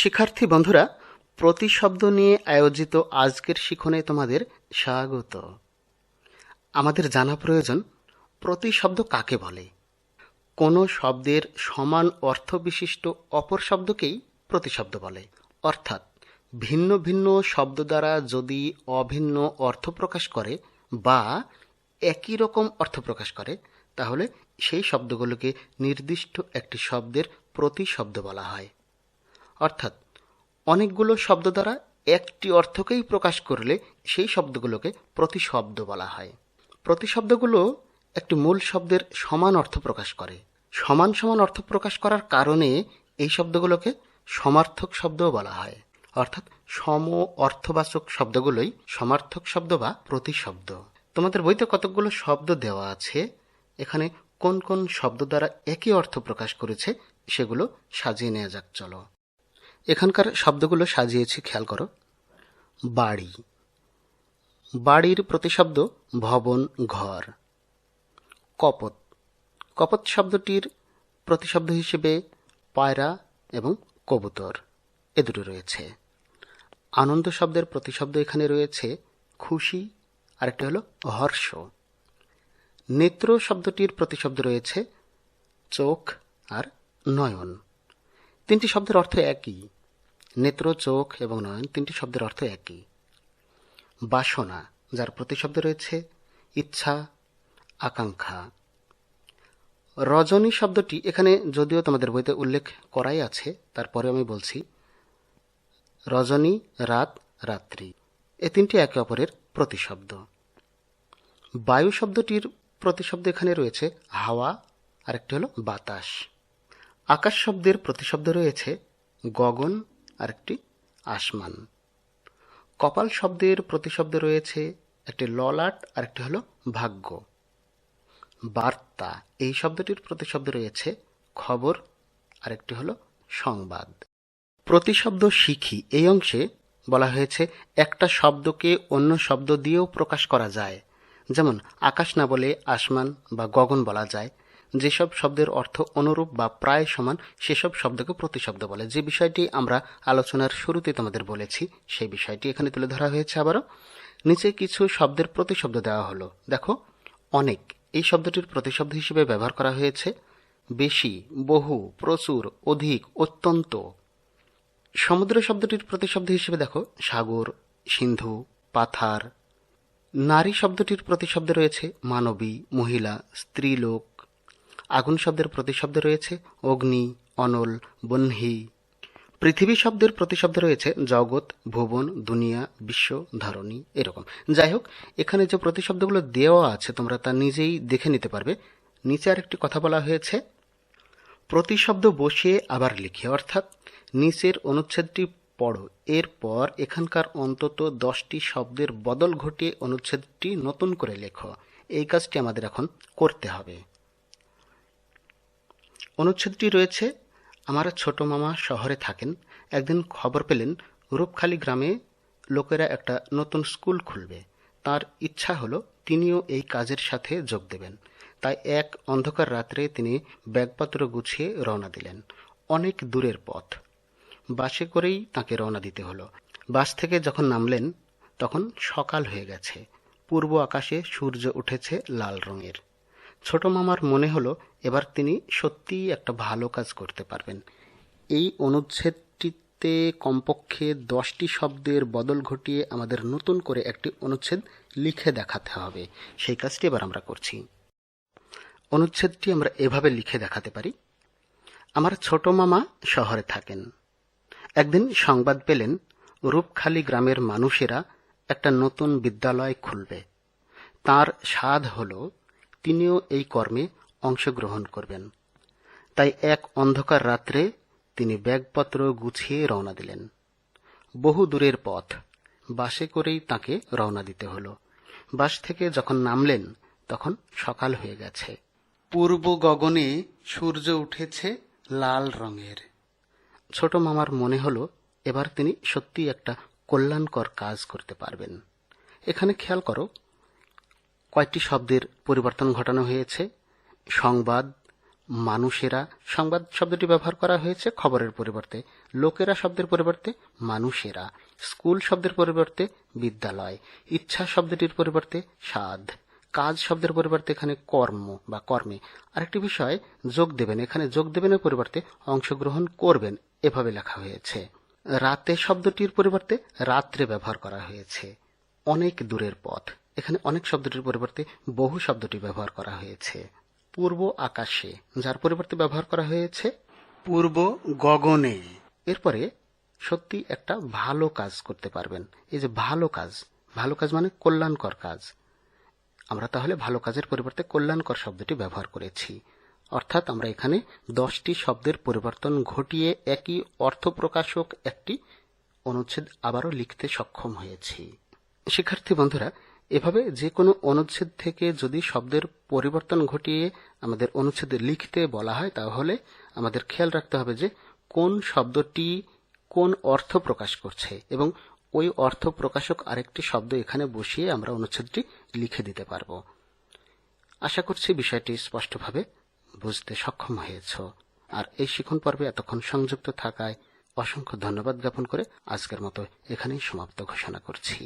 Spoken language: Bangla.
শিক্ষার্থী বন্ধুরা প্রতিশব্দ নিয়ে আয়োজিত আজকের শিখনে তোমাদের স্বাগত। আমাদের জানা প্রয়োজন প্রতিশব্দ কাকে বলে? কোনো শব্দের সমান অর্থ বিশিষ্ট অপর শব্দকেই প্রতিশব্দ বলে। অর্থাৎ, ভিন্ন ভিন্ন শব্দ দ্বারা যদি অভিন্ন অর্থ প্রকাশ করে বা একই রকম অর্থ প্রকাশ করে, তাহলে সেই শব্দগুলোকে নির্দিষ্ট একটি শব্দের প্রতিশব্দ বলা হয়। অর্থাৎ অনেকগুলো শব্দ দ্বারা একটি অর্থকেই প্রকাশ করলে সেই শব্দগুলোকে প্রতিশব্দ বলা হয়। প্রতিশব্দগুলো একটি মূল শব্দের সমান অর্থ প্রকাশ করে। সমান সমান অর্থ প্রকাশ করার কারণে এই শব্দগুলোকে সমার্থক শব্দও বলা হয়। অর্থাৎ সম অর্থবাচক শব্দগুলোই সমার্থক শব্দ বা প্রতিশব্দ। তোমাদের বইতে কতকগুলো শব্দ দেওয়া আছে? এখানে কোন কোন শব্দ দ্বারা একই অর্থ প্রকাশ করেছে সেগুলো সাজিয়ে নেওয়া যাক, চলো। এখানকার শব্দগুলো সাজিয়েছি, খেয়াল করো। বাড়ি। বাড়ির প্রতিশব্দ ভবন, ঘর। কপত। কপত শব্দটির প্রতিশব্দ হিসেবে পায়রা এবং কবুতর এ দুটো রয়েছে। আনন্দ শব্দের প্রতিশব্দ এখানে রয়েছে খুশি, আরেকটা হলো হর্ষ। নেত্র শব্দটির প্রতিশব্দ রয়েছে চোখ আর নয়ন। তিনটি শব্দের অর্থ একই। নেত্র, চোখ এবং নয়ন তিনটি শব্দের অর্থ একই। বাসনা, যার প্রতিশব্দ রয়েছে ইচ্ছা, আকাঙ্ক্ষা। রজনী শব্দটি এখানে যদিও তোমাদের বইতে উল্লেখ করাই আছে তারপরে আমি বলছি, রজনী, রাত, রাত্রি। এ তিনটি একে অপরের প্রতিশব্দ। বায়ু শব্দটির প্রতিশব্দ এখানে রয়েছে হাওয়া, আরেকটি হলো বাতাস। আকাশ শব্দের প্রতিশব্দ রয়েছে গগন আরেকটি আসমান। কপাল শব্দের প্রতিশব্দ রয়েছে একটি ললাট, আরেকটি হলো ভাগ্য। বার্তা, এই শব্দটির প্রতিশব্দ রয়েছে খবর, আরেকটি হলো সংবাদ। প্রতিশব্দ শিখি, এই অংশে বলা হয়েছে একটা শব্দকে অন্য শব্দ দিয়েও প্রকাশ করা যায়। যেমন, আকাশ না বলে আসমান বা গগন বলা যায়। যেসব শব্দের অর্থ অনুরূপ বা প্রায় সমান, সেসব শব্দকে প্রতিশব্দ বলে। যে বিষয়টি আমরা আলোচনার শুরুতে তোমাদের বলেছি, সেই বিষয়টি এখানে তুলে ধরা হয়েছে আবারও। নিচে কিছু শব্দের প্রতিশব্দ দেওয়া হলো। দেখো, অনেক। এই শব্দটির প্রতিশব্দ হিসেবে ব্যবহার করা হয়েছে, বেশি, বহু, প্রচুর, অধিক, অত্যন্ত। সমুদ্র শব্দটির প্রতিশব্দ হিসেবে দেখো, সাগর, সিন্ধু, পাথার। নারী শব্দটির প্রতিশব্দ রয়েছে মানবী, মহিলা, স্ত্রীলোক আগুন শব্দের প্রতিশব্দ রয়েছে, অগ্নি, অনল বহ্নি পৃথিবী শব্দের প্রতিশব্দ রয়েছে, জগৎ, ভুবন, দুনিয়া, বিশ্ব, ধরণী, এরকম। যাই হোক, এখানে যে প্রতিশব্দগুলো দেওয়া আছে, তোমরা তা নিজেই দেখে নিতে পারবে। নিচে আরেকটি কথা বলা হয়েছে, প্রতিশব্দ বসিয়ে আবার লিখে, অর্থাৎ নিচের অনুচ্ছেদটি পড়ো। এরপর এখানকার অন্তত দশটি শব্দের বদল ঘটিয়ে অনুচ্ছেদটি নতুন করে লেখো। এই কাজটি আমাদের এখন করতে হবে। অনুচ্ছেদটি রয়েছে। আমার ছোট মামা শহরে থাকেন। একদিন খবর পেলেন, রূপখালী গ্রামে লোকেরা একটা নতুন স্কুল খুলবে। তার ইচ্ছা হলো তিনিও এই কাজের সাথে যোগ দেবেন। তাই এক অন্ধকার রাত্রে তিনি ব্যাগপত্র গুছিয়ে রওনা দিলেন। অনেক দূরের পথ। বাসে করেই তাকে রওনা দিতে হলো। বাস থেকে যখন নামলেন, তখন সকাল হয়ে গেছে। পূর্ব আকাশে সূর্য উঠেছে লাল রঙের। ছোট মামার মনে হলো এবার তিনি সত্যিই একটা ভালো কাজ করতে পারবেন। এই অনুচ্ছেদটিতে কমপক্ষে দশটি শব্দের বদল ঘটিয়ে আমাদের নতুন করে একটি অনুচ্ছেদ লিখে দেখাতে হবে। সেই কাজটি এবার আমরা করছি। অনুচ্ছেদটি আমরা এভাবে লিখে দেখাতে পারি। আমার ছোট মামা শহরে থাকেন। একদিন সংবাদ পেলেন, রূপখালী গ্রামের মানুষেরা একটা নতুন বিদ্যালয় খুলবে। তার স্বাদ হলো তিনিও এই কর্মে অংশগ্রহণ করবেন। তাই এক অন্ধকার রাত্রে তিনি ব্যাগপত্র গুছিয়ে রওনা দিলেন। বহু দূরের পথ, বাসে করেই তাকে রওনা দিতে হল। বাস থেকে যখন নামলেন, তখন সকাল হয়ে গেছে। পূর্ব গগনে সূর্য উঠেছে লাল রঙের। ছোট মামার মনে হল, এবার তিনি সত্যি একটা কল্যাণকর কাজ করতে পারবেন। এখানে খেয়াল করো কয়েকটি শব্দের পরিবর্তন ঘটানো হয়েছে। সংবাদ, মানুষেরা, সংবাদ শব্দটি ব্যবহার করা হয়েছে খবরের পরিবর্তে, লোকেরা শব্দের পরিবর্তে মানুষেরা, স্কুল শব্দের পরিবর্তে বিদ্যালয়, ইচ্ছা শব্দটির পরিবর্তে সাধ, কাজ শব্দের পরিবর্তে এখানে কর্ম বা কর্মে। আরেকটি বিষয়, যোগ দেবেন, এখানে যোগ দেবেনের পরিবর্তে অংশগ্রহণ করবেন, এভাবে লেখা হয়েছে। রাতে শব্দটির পরিবর্তে রাত্রে ব্যবহার করা হয়েছে। অনেক দূরের পথ। এখানে অনেক শব্দটির পরিবর্তে বহু শব্দটি ব্যবহার করা হয়েছে। পূর্ব আকাশে যার পরিবর্তে ব্যবহার করা হয়েছে পূর্ব গগনে। এরপরে সত্যি একটা ভালো কাজ করতে পারবেন। এই যে ভালো কাজ ভালো কাজ মানে কল্যাণকর কাজ। আমরা তাহলে ভালো কাজের পরিবর্তে কল্যাণকর শব্দটি ব্যবহার করেছি। অর্থাৎ আমরা এখানে দশটি শব্দের পরিবর্তন ঘটিয়ে একই অর্থ প্রকাশক একটি অনুচ্ছেদ আবারও লিখতে সক্ষম হয়েছি। শিক্ষার্থী বন্ধুরা এভাবে যে কোনো অনুচ্ছেদ থেকে যদি শব্দের পরিবর্তন ঘটিয়ে আমাদের অনুচ্ছেদে লিখতে বলা হয়, তাহলে আমাদের খেয়াল রাখতে হবে যে কোন শব্দটি কোন অর্থ প্রকাশ করছে এবং ওই অর্থ প্রকাশক আরেকটি শব্দ এখানে বসিয়ে আমরা অনুচ্ছেদটি লিখে দিতে পারব। আশা করছি বিষয়টি স্পষ্টভাবে বুঝতে সক্ষম হয়েছ। আর এই শিখন পর্বে এতক্ষণ সংযুক্ত থাকায় অসংখ্য ধন্যবাদ জ্ঞাপন করে আজকের মতো এখানেই সমাপ্ত ঘোষণা করছি।